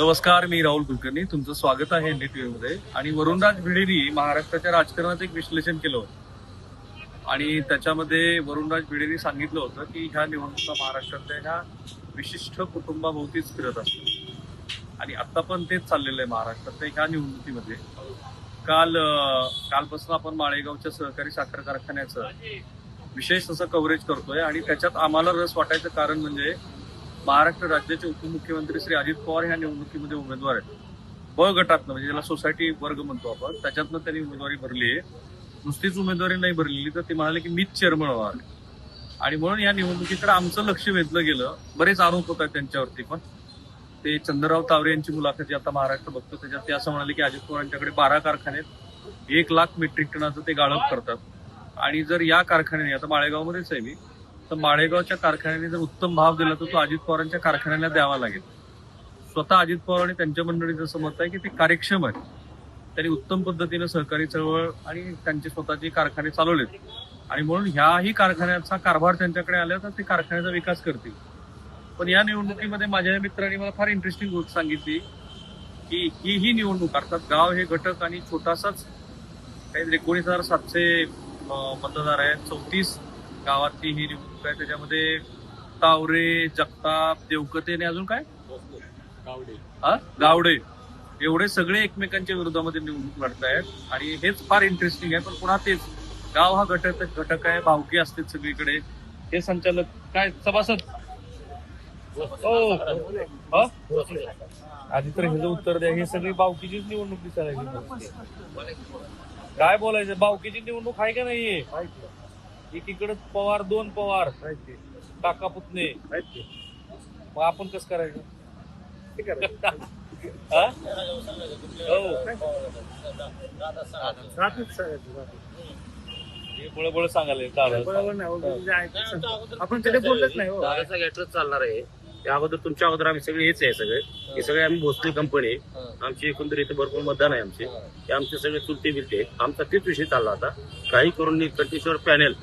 नमस्कार मी राहुल कुलकर्णी. तुमचं स्वागत आहे एनडीटीव्ही मध्ये. आणि वरुणराज भिडेनी महाराष्ट्राच्या राजकारणात एक विश्लेषण केलं होतं. आणि त्याच्यामध्ये वरुणराज भिडेनी सांगितलं होतं की ह्या निवडणुका महाराष्ट्रातल्या ह्या विशिष्ट कुटुंबाभोवतीच फिरत असतात. आणि आता पण तेच चाललेलं आहे महाराष्ट्रातल्या ह्या निवडणुकीमध्ये. काल कालपासून आपण माळेगावच्या सहकारी साखर कारखान्याचं विशेष असं कव्हरेज करतोय. आणि त्याच्यात आम्हाला रस वाटायचं कारण म्हणजे महाराष्ट्र राज्याचे उपमुख्यमंत्री श्री अजित पवार ह्या निवडणुकीमध्ये उमेदवार आहेत. ब गटातनं म्हणजे ज्याला सोसायटी वर्ग म्हणतो आपण त्याच्यातनं त्यांनी उमेदवारी भरली आहे. नुसतीच उमेदवारी नाही भरलेली तर ते म्हणाले की मीच चेअरमन होणार. आणि म्हणून या निवडणुकीकडे आमचं लक्ष वेधलं गेलं. बरेच आरोप होत आहेत त्यांच्यावरती पण. ते चंद्रराव तावरे यांची मुलाखत जी आता महाराष्ट्र बघतो त्याच्यात ते असं म्हणाले की अजित पवार यांच्याकडे बारा कारखाने आहेत. एक लाख मेट्रिक टनाचं ते गाळप करतात. आणि जर या कारखान्याने आता माळेगावमध्येच आहे मी तर माळेगावच्या कारखान्याने जर उत्तम भाव दिला तर तो अजित पवारांच्या कारखान्याला द्यावा लागेल. स्वतः अजित पवार आणि त्यांच्या मंडळीचं असं मत आहे की ते कार्यक्षम आहेत. त्यांनी उत्तम पद्धतीनं सहकारी चळवळ आणि त्यांचे स्वतःचे कारखाने चालवलेत. आणि म्हणून ह्याही कारखान्याचा कारभार त्यांच्याकडे आला तर ते कारखान्याचा विकास करतील. पण या निवडणुकीमध्ये माझ्या मित्रांनी मला फार इंटरेस्टिंग गोष्ट सांगितली की ही ही निवडणूक अर्थात गाव हे घटक आणि छोटासाच काही एकोणीस हजार सातशे मतदार आहेत चौतीस गावातली ही निवडणूक आहे त्याच्यामध्ये? तावरे जगताप देवकते आणि अजून काय? हा? गावडे. एवढे सगळे एकमेकांच्या विरोधामध्ये निवडणूक लढतायत आणि हेच फार इंटरेस्टिंग आहे पण पुन्हा तेच. गाव हा घटक घटक आहे भावकी असते सगळीकडे. हे संचालक काय? सभासद? हो? आधी तर ह्याचं उत्तर द्या. हे सगळी बावकीचीच निवडणूक दिसायला काय बोलायचं? बावकीची निवडणूक आहे का नाहीये? एकीकडे पवार दोन पवार. काका पुतणे. मग आपण कसं करायचं? हा? हो. हे बळबळ सांगायला आपण कधी बोलत नाही हो. दादाचा गॅटरच चालणार आहे. त्या अगोदर तुमच्या अगोदर आम्ही सगळे हेच आहे सगळे. हे. सगळे आम्ही भोसले कंपनी. आहे. आमची एकंदर इथे भरपूर मतदान आहे आमचे. ते आमचे सगळे चुलते बिलते आमचा तेच विषय चालला होता. काही करून कंटेश्वर पॅनेल.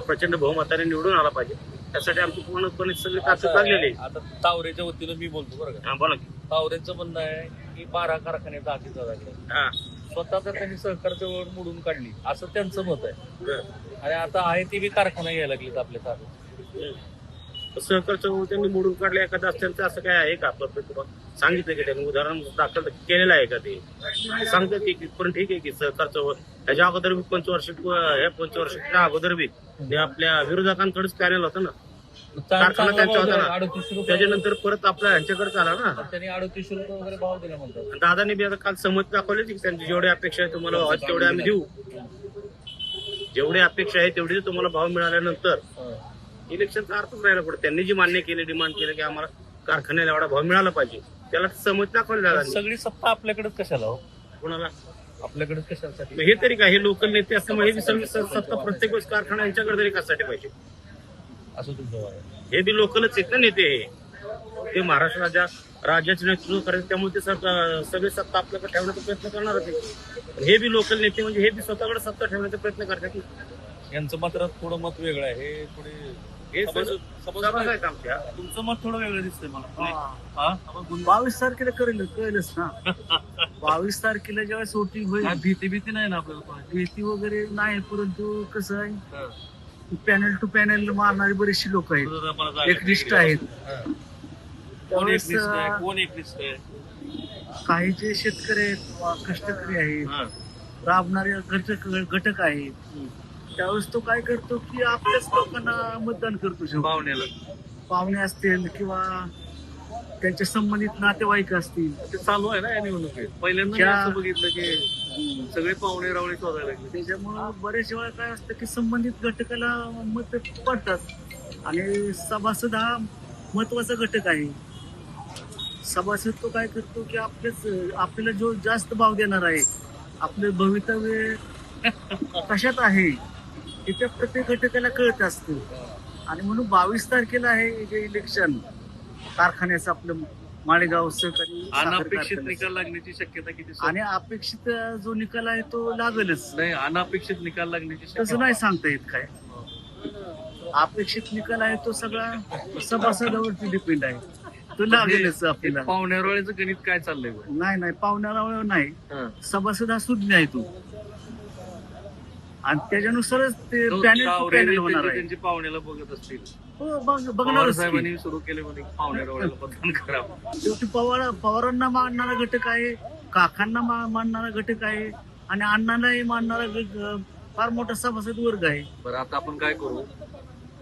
प्रचंड बहुमताने निवडून आला पाहिजे. त्यासाठी आमची पूर्णपणे सगळी ताकद लागलेली आहे. आता तावरेच्या वतीनं मी बोलतो बरं का. हा, बोला की. तावरेचं म्हणणं आहे की बारा कारखान्याचा आधीचा झाला हा. स्वतः तर त्यांनी सहकार चळवळ मोडून काढली. असं त्यांचं मत आहे. बरं. आणि आता आहे ती बी कारखाना घ्यायला लागलीत आपल्या ताब्यात सहकार चळवळ त्यांनी मोडून काढले. एखादं त्यांचं असं काय आहे का? आपलं तुम्हाला सांगितलं की त्यांनी. उदाहरण दाखल केलेलं आहे का ते? सांगतात की पण ठीक आहे की सहकार चळवळ त्याच्या अगोदर बी पंचवर्ष ह्या पंचवर्षाच्या अगोदर बी ते आपल्या विरोधकांकडेच पॅनल होतं ना. कारखाना त्यांचा होता ना. त्याच्यानंतर परत आपल्या ह्यांच्याकडे आला ना. त्यांनी अडतीसशे रुपये वगैरे भाव दिला म्हणतात. दादाने बी आता काल समज दाखवले की त्यांची जेवढी अपेक्षा आहे तुम्हाला तेवढे आम्ही देऊ. जेवढी अपेक्षा आहे तेवढी तुम्हाला भाव मिळाल्यानंतर इलेक्शनचा अर्थच राहिला पुढे. त्यांनी जी मान्य केली डिमांड केली की आम्हाला कारखान्याला एवढा भाव मिळाला पाहिजे. त्याला समज दाखवली दादानी. सगळी सत्ता आपल्याकडेच कशाला हो? कोणाला? आपल्याकडेच कशासाठी? हे तरी काय हे लोकल नेते असल्यामुळे हे सगळी स- सत्ता प्रत्येक वेळेस कारखाना यांच्याकडे तरी कशासाठी पाहिजे? असं तुमचं. हे बी लोकलच आहेत ना नेते हे. ते महाराष्ट्र राज्या राज्याचे नेतृत्व करायचं त्यामुळे ते सत्ता- सगळी सत्ता आपल्याकडे ठेवण्याचा प्रयत्न करणार होते हे बी लोकल नेते म्हणजे हे बी स्वतःकडे सत्ता ठेवण्याचा प्रयत्न करतात यांचं मात्र थोडं मत वेगळं आहे. हे थोडे हे सभासद- आमच्या तुमचं मत थोडं वेगळं दिसतंय मला हा? बावीस तारखेला करेल कळेलच ना बावीस तारखेला जेव्हा शूटिंग होईल भीती भीती नाही ना आपल्याला? भीती वगैरे नाही परंतु कसं आहे हा. पॅनल टू पॅनल मारणारी बरीचशी लोक आहेत एकनिष्ठ द्या. आहेत हा. कोण एकनिष्ठ काही जे शेतकरी आहेत कष्टकरी आहेत हा. राबणारे घटक घटक आहेत त्यावेळेस तो काय करतो की आपल्याच लोकांना मतदान करतो शेवटी. पाहुण्याला. पाहुणे असतील किंवा त्यांच्या संबंधित नातेवाईक असतील. ते चालू आहे ना या निवडणुकीत. पहिल्यांदा मी त्या- असं बघितलं की सगळे पाहुणे रावळे शोधायला लागले. त्याच्यामुळं बरेच वेळा काय असतं की संबंधित घटकाला मत पडतात. आणि सभासद हा महत्त्वाचा घटक आहे. सभासद तो काय करतो की आपलेच आपल्याला जो जास्त भाव देणार आहे आपलं भवितव्य कशात आहे. हे त्या प्रत्येक घटकाला कळत असतं आणि म्हणून बावीस तारखेला आहे जे इलेक्शन कारखान्याचं आपलं माळेगाव सहकारी अनापेक्षित. निकाल लागण्याची शक्यता किती? आणि अपेक्षित जो निकाल आहे तो लागेलच नाही अनापेक्षित निकाल लागण्याची तसं नाही सांगता येत काय अपेक्षित निकाल आहे तो सगळा सभासदावरती डिपेंड आहे तो लागेलच आपल्याला पाहुण्यारोळ्याचं गणित काय चाललंय? नाही नाही पाहुण्याला नाही. सभासद हा सुज्ञ आहे तू आणि त्याच्यानुसारच ते पॅनेल पॅनेल होणार आहे. त्यांची पाहुण्याला बघत असतील. हो बघ पवार बघणारच की. साहेबांनी सुरू केले मतदान शेवटी पवार पवारांना मानणारा घटक आहे काकांना मा- मानणारा घटक आहे आणि अण्णांनाही मानणारा फार मोठा सभासद वर्ग आहे. बरं आता आपण काय करू?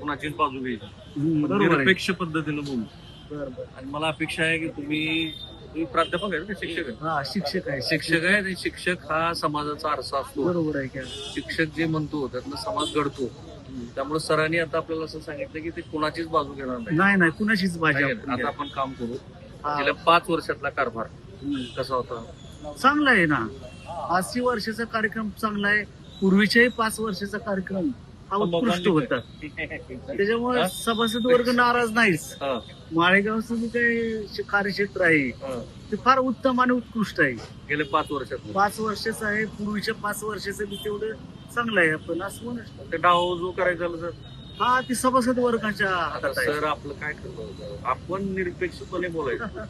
कुणाचीच बाजू घ्यायची हम्म, बरोबर आहे. निरपेक्ष पद्धतीनं बोलू. बरं, बरं. आणि मला अपेक्षा आहे की तुम्ही तुम्ही प्राध्यापक आहे शिक्षक आहे हा शिक्षक आहे शिक्षक आहे आणि शिक्षक हा समाजाचा आरसा असतो. बरोबर आहे का. शिक्षक जे म्हणतो त्यातनं समाज घडतो. त्यामुळे सरांनी आता आपल्याला असं सांगितलं की ते कुणाचीच बाजू घेणार नाही. नाही नाही कुणाशीच भाजी नाही, आपण आता. आपण काम करू. गेल्या पाच वर्षातला कारभार. कसा होता? चांगला आहे ना. अस्सी वर्षाचा कार्यक्रम चांगला आहे. पूर्वीच्याही पाच वर्षाचा कार्यक्रम हा उत्कृष्ट होता त्याच्यामुळे? सभासद वर्ग नाराज नाहीच माळेगावचं जे काही कार्यक्षेत्र आहे. ते फार उत्तम आणि उत्कृष्ट आहे. गेल्या पाच वर्षात. पाच वर्षाचं आहे. पूर्वीच्या पाच वर्षाचं बी तेवढं चांगलं आहे. आपण असं म्हणू डाव जो करायचा झालं हा ती सभासद वर्गाच्या हातात सर आपलं काय ठरलं आपण निरपेक्षपणे बोलायचं.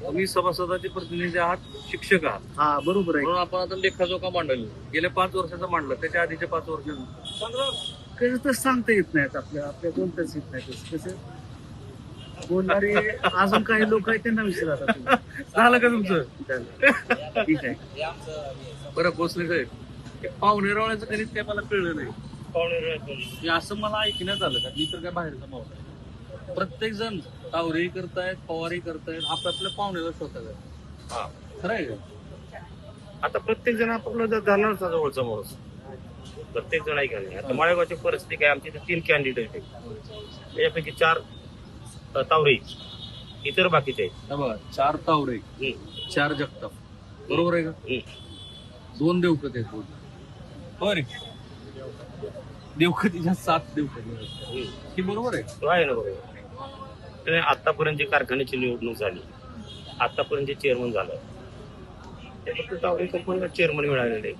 तुम्ही सभासदाचे प्रतिनिधी आहात शिक्षक आहात. हा बरोबर आहे. म्हणून आपण आता लेखाजोखा मांडलं. गेल्या पाच वर्षाचा मांडलं. त्याच्या आधीच्या पाच वर्षाचं. कसं तर सांगता येत नाहीत आपल्या आपल्या बोलताच येत नाही तसं कसं बोलणारे अजून काही लोक आहेत त्यांना विचारा. झालं का तुमचं. ठीक आहे. बरं भोसले साहेब हे पाहुणेरावण्याचं गणित काय मला कळलं नाही. हे असं मला ऐकण्यात आलं का? मी तर काय बाहेरचा मावळा आहे. प्रत्येक जण तावरेही करतायत पवारही करतायत आपापल्या पाहुण्याला शोधतात हा. खरं आहे का? आता प्रत्येक जण आपापला जर धरणारचा जवळचा माणूस. प्रत्येक जण नाही आता माळेगावची परिस्थिती काय? आमच्या इथे तीन कॅन्डिडेट आहेत. त्याच्यापैकी चार तावरे इतर बाकीचे आहेत. हे बघा चार तावरे. चार जगताप. बरोबर आहे का. दोन देवकत आहेत बोल होय रे. देवकतीच्या सात देवकती. ही बरोबर आहे ना बरोबर आतापर्यंत जी कारखान्याची निवडणूक झाली आतापर्यंत जे चेअरमन झालं ते फक्त तावरे कंपनीला चेअरमन मिळालेले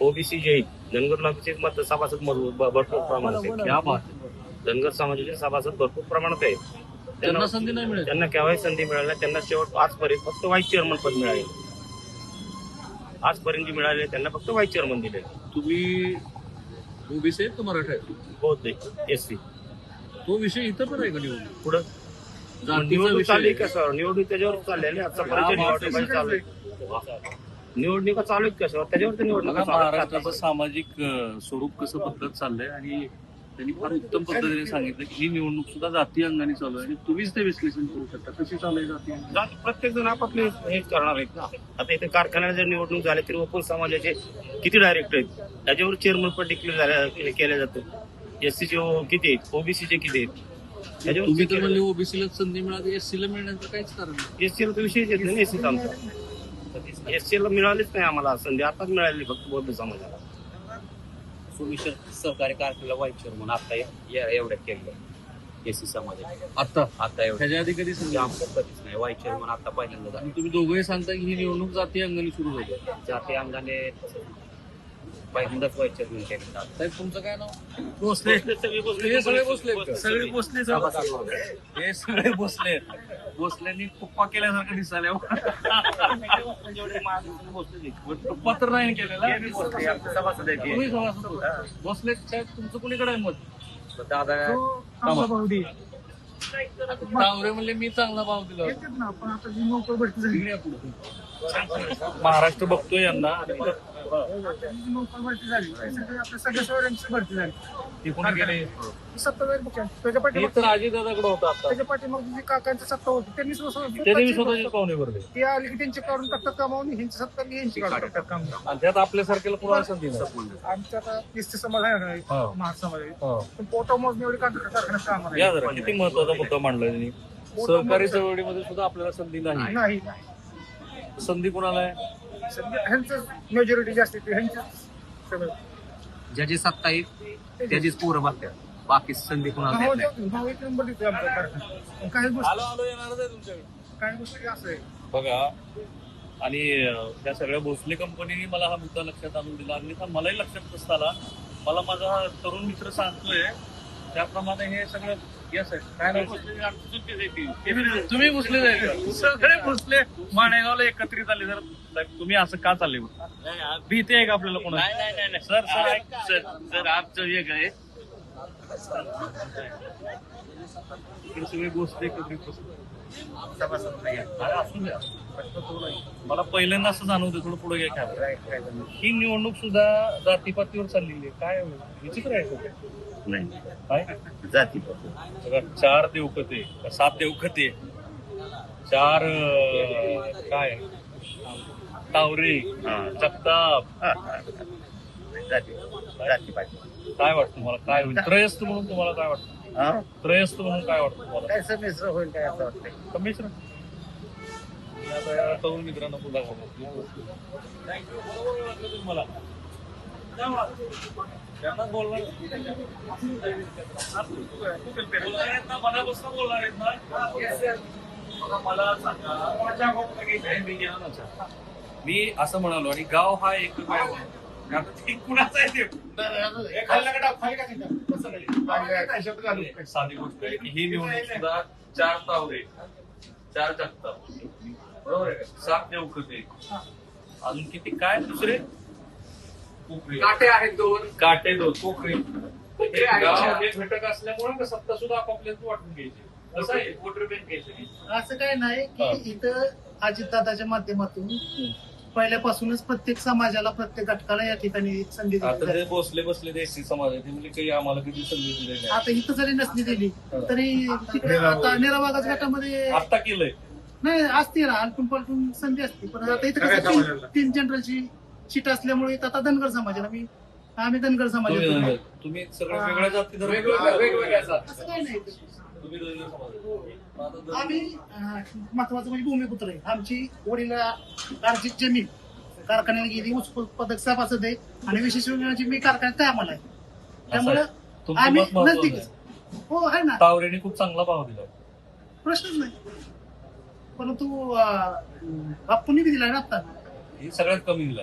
ओबीसी जे आहेत धनगर लॉबीचे मत सभासद भरपूर प्रमाणात आहेत. क्या बात आहे. धनगर समाजाचे सभासद भरपूर प्रमाणात आहेत. त्यांना संधी नाही मिळत. त्यांना केव्हाही संधी मिळाली. त्यांना शेवट आजपर्यंत फक्त व्हाईस चेअरमन पद मिळाले. आजपर्यंत जे मिळाले त्यांना फक्त व्हाईस चेअरमन दिले. तुम्ही ओबीसी आहेत का मराठा आहे. बौद्ध एस सी. तो विषय इथं पण आहे का निवडून? पुढं? निवडणूक चालली आहे. कशावर निवडणूक त्याच्यावर चाललेली आतापर्यंत हा, निवडणुका चालू आहेत. निवडणुका चालू आहेत कशावर त्याच्यावर निवडणुका. महाराष्ट्राचं सामाजिक स्वरूप कसं बदलत चाललंय आणि त्यांनी फार उत्तम पद्धतीने सांगितलं की ही निवडणूक सुद्धा जाती अंगाने चालू आहे आणि तुम्हीच ते विश्लेषण करू शकता. कशी चालू आहे जाती प्रत्येक जण आपापले हेच करणार आहेत ना. आता इथे कारखान्यात जर निवडणूक झाली तरी ओपन समाजाचे किती डायरेक्टर आहेत? त्याच्यावर चेअरमन पण डिक्लेअर झाले केलं जातं. एस सीचे किती आहेत? ओबीसीचे किती आहेत? तुम्ही तर त्याच्यावर ओबीसीला संधी मिळाली एससीला मिळण्याचं काहीच कारण नाही. एस सीला तर विषयच येत नाही एस सीचा आमचा. एस सीला मिळालीच नाही आम्हाला संधी. आताच मिळाली फक्त बौद्ध समाजाला. सुमिश्र सहकारी कारखान्याला व्हाईस चेअरमन आता या- एवढ्यात केलं एसी समाजात आता? आता एवढ्या ह्याच्या आधी कधी संधी आमचं कधीच नाही. व्हाईस चेअरमन आता पहिल्यांदा आणि तुम्ही दोघंही सांगता की ही निवडणूक जाती अंगाने सुरू होते. जाते अंगाने पहिल्यांदाच व्हाईस चेअरमन केलं साहेब तुमचं काय नाव? हे सगळे बसले सगळे भोसले. हे सगळे बसले बसल्यांनी कुप्पा केल्यासारखं दिसायला कुप्पा तर नाही केलेला. तुम्ही सभासद होता. भोसले साहेब तुमचं कुणीकडे आहे मत? दादा तावरे म्हणले मी चांगला भाव दिला. महाराष्ट्र बघतोय यांना नोकर भरती झाली आपल्या सगळ्या सवऱ्यांची भरती झाली ती कोणी गेले सत्तावेळ त्याच्या हे पाठी तर अजितदादाकडे होतं आता. त्याच्या जी काकांची सत्ता होती त्यांनी त्यांनी स्वतःचे पाहुणे भरले ते आले की त्यांचे काढून टाकतात कामावून ह्यांची सत्ता मी ह्यांची काढून टाकतात काम. आणि त्यात आपल्यासारख्याला कुणाला संधी नाही. आमच्या आता एसटी समाज आहे ना, हा. आहे. हा. पण पोटा मोजणी एवढी कारखान्यात काम हो. या जरा किती महत्त्वाचा मुद्दा मांडला त्यांनी सहकारी चळवळीमध्ये सुद्धा आपल्याला संधी नाही. नाही नाही. संधी कुणाला आहे? सध्या ह्यांचं मेजॉरिटी जास्त येते ह्यांचंच सगळं. ज्याची सत्ता येईल त्याचीच पोरं बघतात बाकी संधी कुणाला देत नाही. देतो, भाव एक नंबर देतो आमचा कारखाना. पण काही गोष्टी आलो आलो येणारच आहे तुमच्याकडे. काही गोष्टी असं आहे. बघा आणि अं, त्या सगळ्या भोसले कंपनीने मला हा मुद्दा लक्षात आणून दिला. अन्यथा मलाही लक्षात आला मला माझा तरुण मित्र सांगतोय त्याप्रमाणे हे सगळं येस काय नाव तुम्ही घुसले सगळे घुसले माणेगावला एकत्रित आले सर तुम्ही असं का चालले भीती आहे का आपल्याला कोणा नाही नाही नाही सर सर ऐक सर सर आमचं एक आहे. इकडे सगळे एकत्रित. मला पहिल्यांदा असं जाणवतं थोडं पुढे घ्या camera. ही निवडणूक सुद्धा जातीपातीवर चाललेली आहे. काय विचित्र आहे. नाही. काय? जाती बघा, चार देवकते सात देवकते चार अं, काय? तावरे जगताप. जाती जाती पाहिजे. काय वाटतं तुम्हाला? काय होईल? त्रयस्थ म्हणून तुम्हाला काय वाटतं? त्रयस्थ म्हणून काय वाटतं तुम्हाला? काय संमिश्र होईल काय असं वाटतंय? आता या तरुण मित्रांना बोला मला त्यांना बोलणार बोलणार आहेत ना मनापासून बोलणार आहेत ना बघा, मला सांगा मी असं म्हणालो आणि गाव हा एक कुणाचं आहे ते? साधी गोष्ट आहे की ही निवडणूक सुद्धा चार तावरे चार जगताप बरोबर आहे? सात देवकते अजून किती? काय दुसरे? काटे आहेत दोन. काटे दोन कोकरे हे गाव. हे घटक असल्यामुळे का सत्ता सुद्धा आपापल्यात वाटून घ्यायची? असं आहे वोटर बँक घ्यायची असं काय नाही हा. की इथं अजितदादाच्या माध्यमातून पहिल्यापासूनच प्रत्येक समाजाला प्रत्येक घटकाला या ठिकाणी संधी दिली आता बसले बसले एसटी समाज आहे ते म्हणजे काही आम्हाला किती संधी आहे आता इथं जरी नसली दिली हा. तरी तिकडे आता निरावागाच गटामध्ये आता केलंय. नाही असते ना अल्टून पलटून संधी असते पण आता इथं कसं तीन जनरलची सीट असल्यामुळे इथं आता धनगर समाजाला मी आम्ही धनगर समाज तुम्ही येतो. तुम्ही सगळे वेगळ्या जाती धर्म- वेगवेगळ्या वेगवेगळ्या जाती. असं काही नाही. इथं. तुम्ही धनगर समाज आहे. आता धनगर- आम्ही अं, महत्वाचं म्हणजे भूमिपुत्र आहे. आमची वडील अर्जित जमीन. कारखान्याला गेली ऊस उत्पादक सभासद आहे आणि विशेष म्हणजे मी कारखान्यात काय आम्हाला आहे त्यामुळं तुमचं आम्ही मत महत्वाचं आहे. हो आहे ना. तावरेने खूप चांगला भाव दिला प्रश्नच नाही. परंतु अं, बापूंनी बी दिलाय ना आता. हे सगळ्यात कमी दिला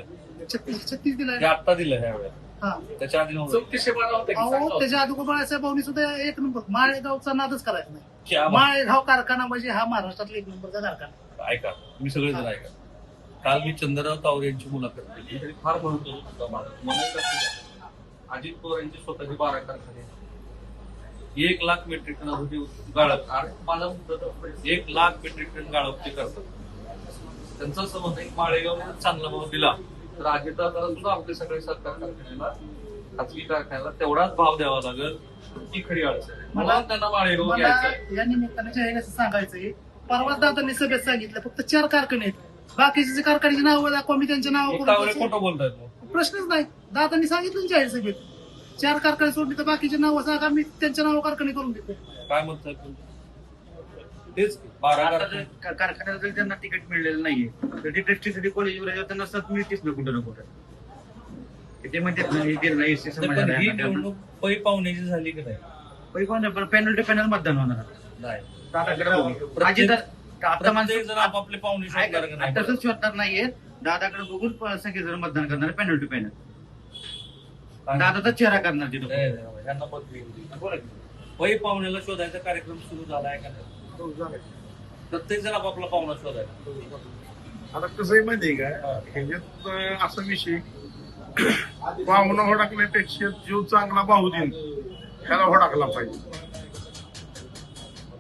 छत्तीस छत्तीस दिलाय हे आत्ता दिलं ह्या हा. त्याच्या आधी नव्हतं. चौतीसशे बारा होते की अहो सांगा. त्याच्या बाळासाहेब भाऊनी सुद्धा एक नंबर माळेगावचा नादच करायचा नाही. क्या. माळेगाव कारखाना म्हणजे हा महाराष्ट्रातला एक नंबरचा कारखाना. ऐका तुम्ही सगळेजण ऐका. काल मी चंद्रराव तावरे यांची मुलाखत घेतली तरी फार महत्त्व होतं एक वाटतं, अजित पवार यांची स्वतःची बारा कारखाने आहेत. एक लाख मेट्रिक टन होती गाळप. अरे माझा मुद्दा तर एक लाख मेट्रिक टन गाळप ते करतात. त्यांचं असं मत आहे की माळेगावने चांगला भाव दिला. अजितदादाला सुद्धा आपले सगळे सरकार कारखान्याला खाजगी कारखान्याला तेवढाच भाव द्यावा लागेल ही खरी अडचण. मला त्यांना माळेगाव मला घ्यायचं आहे. या निमित्ताने जाहीर असं सांगायचंय परवा दादांनी सभेत सांगितलं फक्त चार कारखाने आहेत. बाकीचे जे कारखान्याची नावं दाखवा मी त्यांच्या नाव खोटं बोलतायत मग. प्रश्नच नाही. दादांनी सांगितलं ना जाहीर सभेत. चार कारखाने सोडले तर बाकीचे नावं सांगा मी त्यांच्या नाव कारखाने करून देतो. काय म्हणतात तेच बारा आता कारखाने. जर का- कारखान्याला जर त्यांना तिकीट मिळलेलं नाहीये तर ते टेस्टीसाठी कॉलेजवर त्यांना सत मिळतेच ना कुठं ना कुठं. ते म्हणतात ना हे दिलं नाही एसटी नाही, पण ही समाजाला निवडणूक पै पाहुण्याची झाली की नाही? पण पॅनल टू पॅनल मतदान होणार. नाही. दादाकडे बघू. प्रत्येक- अजित आता प्रत्येक माणसं जण आपापले पाहुणे शोधणार का नाही? तसंच शोधणार नाहीये. दादाकडे बघून सगळेजण मतदान करणार पॅनल टू पॅनल काय? दादाचा चेहरा करणार तिथं. नाही, नाही, यांना. पै पाहुण्याला शोधायचा कार्यक्रम सुरू झाला आहे का नाही? प्रत्येक जण आपापला पाहुणा शोधायचा. आता कसं आहे माहितीये का? ह्याच्यात अं, असा विषय पाहुणा होडाकण्यापेक्षा जीव चांगला भाऊ देईन. ह्याला होडाकला पाहिजे.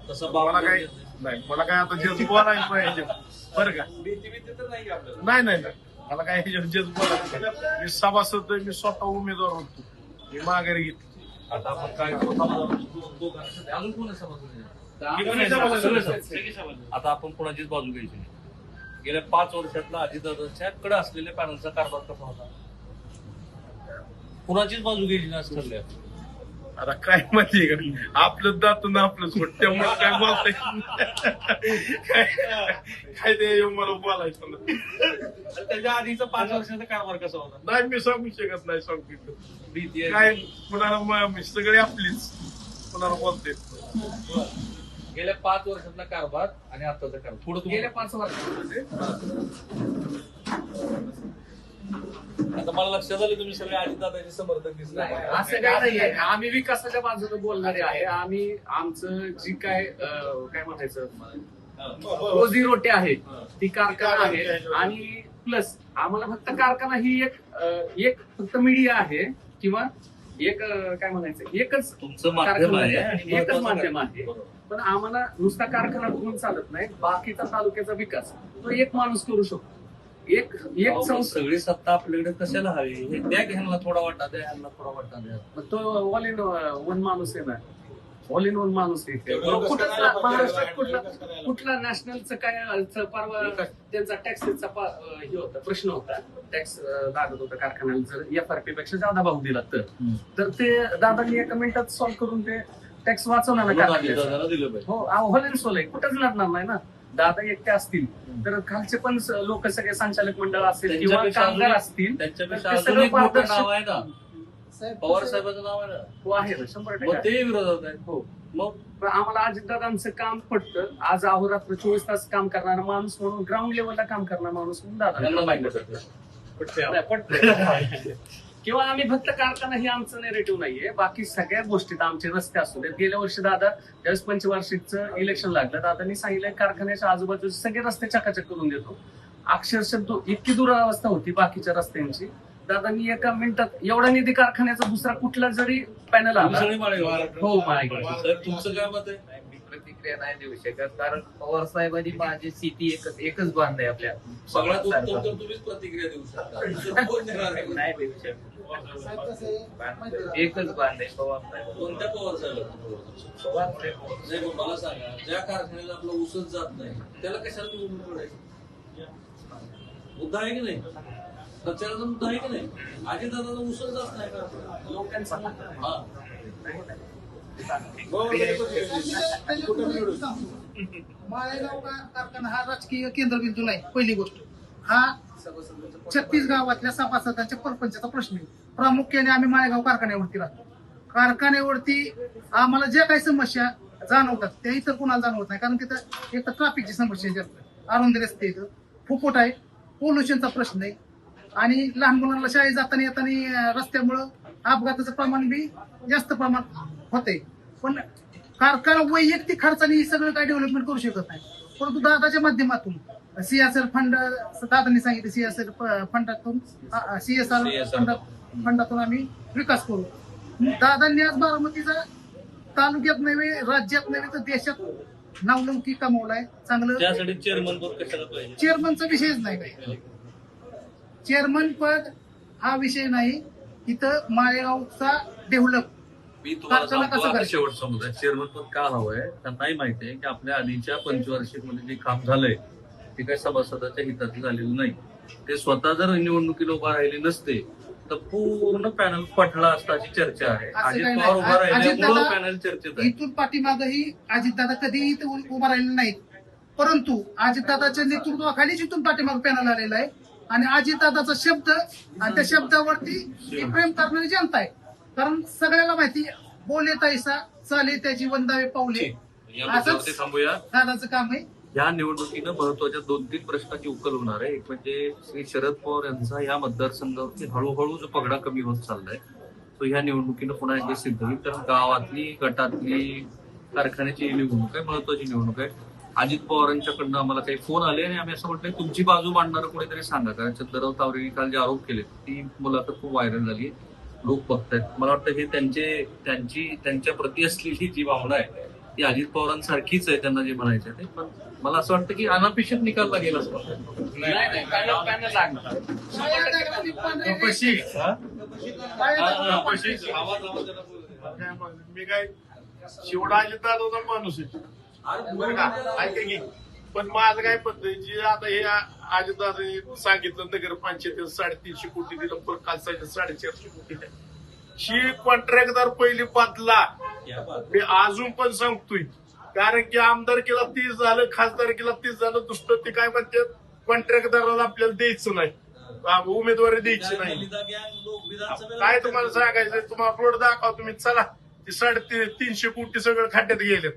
तसं मला भावना काय नाही. मला काय आता जज बोलायचं नाही ह्याच्यात. बरं का? भीती भीती तर नाही आपल्याला नाही नाही. नाही मला काय ह्याच्यात जज बोलायचं नाही. मी सभासद आहे, मी स्वतः उमेदवार होतो. मी माघारी घेतली. आता आपण काय अजून कोण आहे सभासद? आता आपण कोणाचीच बाजू घ्यायची नाही. गेल्या पाच वर्षातला अजितदादाच्या कडे असलेल्या पॅनलचा कारभार कसा होता? कुणाचीच बाजू घ्यायची नाही असं ठरलंय. आता काय माहितीये का? आपलं दातून आपलंच होत. त्यामुळे काय बोलता येत नाही. काय ते येऊन मला बोलायचं. त्याच्या आधीचा पाच वर्षाचा कारभार कसा होता? नाही मी सांगू शकत नाही सांगू शकत भीती आहे. काय कुणाला म- सगळे आपलीच. कुणाला बोलते गेल्या पाच वर्षातला कारभार आणि आताचा कारभार. थोडं गेल्या पाच वर्षामध्ये आता मला लक्षात आलं तुम्ही सगळे अजितदादाचे समर्थक दिसले. असं काही नाहीये. आम्ही विकासाच्या बाजूने बोलणारे आहे. आम्ही आमचं जी काय अं, काय म्हणायचं? रोजी रोटी आहे. ती कारखाना आहे. आणि प्लस आम्हाला फक्त कारखाना ही एक अं, एक फक्त मीडिया आहे किंवा एक अं, काय म्हणायचं? एकच तुमचं माध्यम आहे एकच महत्त्वाचं माध्यम आहे. आहे. बरोबर. पण आम्हाला नुसता कारखाना बघून चालत नाही बाकीचा तालुक्याचा विकास. तो एक माणूस करू शकतो. एक एक संस्था सगळी सत्ता आपल्याकडे कशाला हवी? हे द्या की ह्यांना थोडा वाटा द्या ह्यांना थोडा वाटा द्या. मग तो ऑल इन वन माणूस आहे ना. ऑल इन वन माणूस आहे. तेवढं महाराष्ट्रात? कुठला नॅशनलचं काय च- परवा त्यांचा टॅक्सचा हे होता प्रश्न होता. टॅक्स लागत होता कारखान्याला. जर एफआरपी पेक्षा जादा भाव दिला तर. हम्म. तर ते दादांनी एका मिनिटात सॉल्व्ह करून ते टॅक्स वाचवला ना हो आहे कुठंच लढणार नाही ना. दादा एकटे असतील तर खालचे पण लोक सगळे संचालक मंडळ असतील किंवा कामगार असतील त्यांच्यापेक्षा ते अजून सगळं एक मोठं पारदर्शक- नाव आहे ना? पवार साहेबांचं नाव आहे ना? तो आहे ना शंभर टक्के ते विरोधात आहे हो. मग? आम्हाला अजितदादांचं काम पटतं. आज अहोरात्र चोवीस तास काम करणारा माणूस म्हणून ग्राउंड लेवलला काम करणारा माणूस म्हणून दादा. पटत. किंवा आम्ही फक्त कारखाना हे आमचं नेरेटिव्ह नाहीये. बाकी सगळ्या गोष्टीत आमचे रस्ते असू देत. गेल्या वर्षी दादा ज्यावेळेस पंचवार्षिकचं इलेक्शन लागलं दादांनी सांगितलं कारखान्याच्या आजूबाजूचे सगळे रस्ते चकाचक करून देतो. अक्षरशः इतकी दुरावस्था होती बाकीच्या रस्त्यांची. दादांनी एका मिनिटात एवढा निधी कारखान्याचा दुसरा कुठला जरी पॅनल आला. हो तुमचं काय मत आहे? प्रतिक्रिया नाही देऊ शकत. कारण पवार साहेबांनी माझी स्थिती एकच एकच बांध आहे आपल्या. सगळ्यात उत्तम. तर तुम्हीच प्रतिक्रिया देऊ शकता. दुसरं कोण देणार आहे? नाही देऊ शकत. बांध- एकच बांध आहे पवार साहेब. कोणत्या पवार साहेब पवार साहेब नाही पण मला सांगा. ज्या कारखान्याला आपलं ऊसच जात नाही त्याला कशाला निवडून पडायचं मुद्दा आहे की नाही? प्रचाराचा मुद्दा आहे की नाही? आजी दादा ऊसच जात नाही का? लोकांचा हा. माळेगाव कारखाना हा राजकीय केंद्रबिंदू नाही पहिली गोष्ट. हा छत्तीस गावातल्या सभासदांच्या परपंचाचा प्रश्न आहे. प्रामुख्याने आम्ही माळेगाव कारखान्यावरती राहतो. कारखान्यावरती आम्हाला ज्या काही समस्या जाणवतात त्या इतर कोणाला जाणवत नाही कारण तिथं एक तर ट्राफिकची समस्या जास्त अरुंद रस्ते इथं फुफुट आहे पोल्युशनचा प्रश्न आहे. आणि लहान मुलांना शाळेत जाताना येताना रस्त्यामुळं अपघाताचं प्रमाण बी जास्त प्रमाण होते पण कारखाना वैयक्तिक खर्चाने हे सगळं काय डेव्हलपमेंट करू शकत नाही. परंतु दादाच्या माध्यमातून सीएसआर फंड दादांनी सांगितलं सीएसआर फंडातून सीएसआर. फंडातून आम्ही विकास करू. दादांनी आज बारामतीचा तालुक्यात नव्हे राज्यात नव्हे तर देशात नावलौकी कमवलाय. चांगलं त्यासाठी चेअरमन पद कशाला पाहिजे? चेअरमनचा विषयच नाही काही. चेअरमन पद हा विषय नाही. इथं माळेगावचा डेव्हलप मी तुम्हाला सांगतो आता? शेवटचा मुद्दा चेअरमन पद का हवंय? त्यांनाही माहिती आहे की आपल्या आधीच्या पंचवार्षिकमध्ये जे काम झालंय ते काही सभासदाच्या हिताचं झालेलं नाही. ते स्वतः जर निवडणुकीला उभा राहिले नसते तर पूर्ण पॅनल पटला असता अशी चर्चा आहे. अजित पवार. उभा अजितदादा- पॅनल चर्चेत आहे. इथून पाठीमागही अजितदादा कधीही उभा राहिलेले नाहीत. परंतु अजितदादाच्या नेतृत्वाखालीच इथून पाठीमाग पॅनल आलेला आहे. आणि अजितदादाचा शब्द आणि त्या शब्दावरती प्रेम करणारी जनता आहे. कारण सगळ्याला माहिती बोले तैसा चाले त्याची वंदावे पावले. असंच थांबूया. दादाचं काम आहे. या निवडणुकीनं महत्त्वाच्या दोन तीन प्रश्नाची उकल होणार आहे. एक म्हणजे श्री शरद पवार यांचा या मतदारसंघावरती हळूहळू जो पगडा कमी होत चाललाय तो ह्या निवडणुकीनं पुन्हा एकदा सिद्ध होईल. कारण गावातली गटातली कारखान्याची निवडणूक आहे महत्वाची निवडणूक आहे. अजित पवारांच्याकडनं आम्हाला काही फोन आले आणि आम्ही असं म्हटलंय तुमची बाजू मांडणारं कोणीतरी सांगा. कारण चंद्रराव तावरेंनी काल जे आरोप केले ती मुलाखत खूप व्हायरल झाली लोक बघतायत. मला वाटतं हे त्यांचे त्यांची त्यांच्या प्रती असलेली जी भावना आहे ती अजित पवारांसारखीच आहे त्यांना जे म्हणायचं आहे ते. पण मला असं वाटतं की अनापेक्षित निकाल लागेल असं वाटतं. नाही नाही पॅनल पॅनल लागणार. मी काय शेवटा दादाचा माणूस आहे? पण माझं काय पद्धत जे आता हे अजितदादा सांगितलं नगर पंचायत साडेतीनशे कोटी दिलं पण काल सांगितलं साडेचारशे कोटी. ही कॉन्ट्रॅक्टदार पहिली पातला मी अजून पण सांगतोय कारण की आमदारकीला तीस झालं खासदारकीला तीस झालं दुसरं ते काय म्हणतात कॉन्ट्रॅक्टदाराला आपल्याला द्यायचं नाही. उमेदवारी द्यायची नाही. काय तुम्हाला सांगायचं तुम्हाला रोड दाखवा तुम्ही चला. ते साडे तीनशे कोटी सगळं खड्ड्यात गेले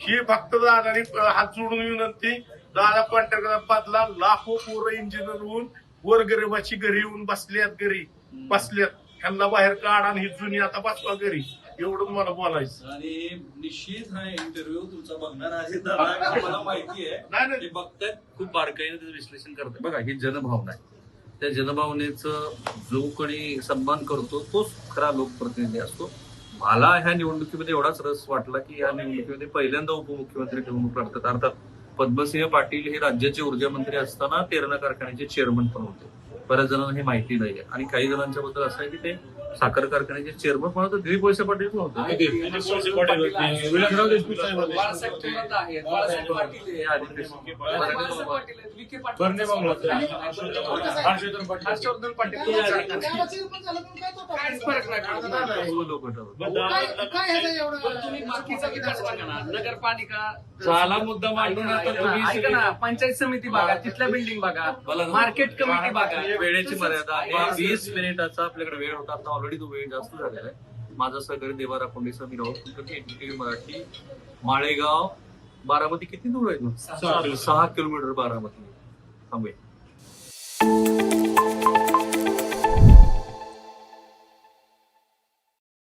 ही फक्त दादानी हात जोडून विनंती दादा कॉन्ट्रॅक्टर पाचला लाखो पोरं इंजिनियर होऊन गोरगरिबाची घरी येऊन बसल्यात घरी. बसल्यात. ह्यांना बाहेर काढ आणि ही जुनी आता बसवा घरी. एवढं मला बोलायचं. आणि निश्चित हा इंटरव्ह्यू तुमचा बघणार आहे दादा, हे मला माहिती आहे. नाही नाही. ते बघतायत खूप बारकाईने त्याचं विश्लेषण करतात बघा ही जनभावना आहे. त्या जनभावनेचं जो कोणी सन्मान करतो तोच खरा लोकप्रतिनिधी असतो. मला ह्या निवडणुकीमध्ये एवढाच रस वाटला की या निवडणुकीमध्ये पहिल्यांदा उपमुख्यमंत्री निवडणूक लढतात अर्थात पद्मसिंह पाटील हे राज्याचे ऊर्जा मंत्री असताना तेरणा कारखान्याचे चेअरमन पण होते. बऱ्याच जणांना हे माहिती नाहीये. आणि काही जणांच्या बद्दल असं आहे की ते साखर कारखान्याचे चेअरमन पण होते दिलीप वळसे पाटील पण नाही. नगरपालिका झाला मुद्दा मांडून पंचायत समिती बघा तिथल्या बिल्डिंग बघा. मार्केट कमिटी बघा. वेळेची मर्यादा आहे. वीस मिनिटाचा आपल्याकडे वेळ होता आता ऑलरेडी तो वेळ जास्त झालेला आहे. माझा सहकारी देवारा कोंडीचा मी एनडीटीव्ही मराठी माळेगाव बारामती किती दूर आहे? सहा किलोमीटर. बारामती. थांबे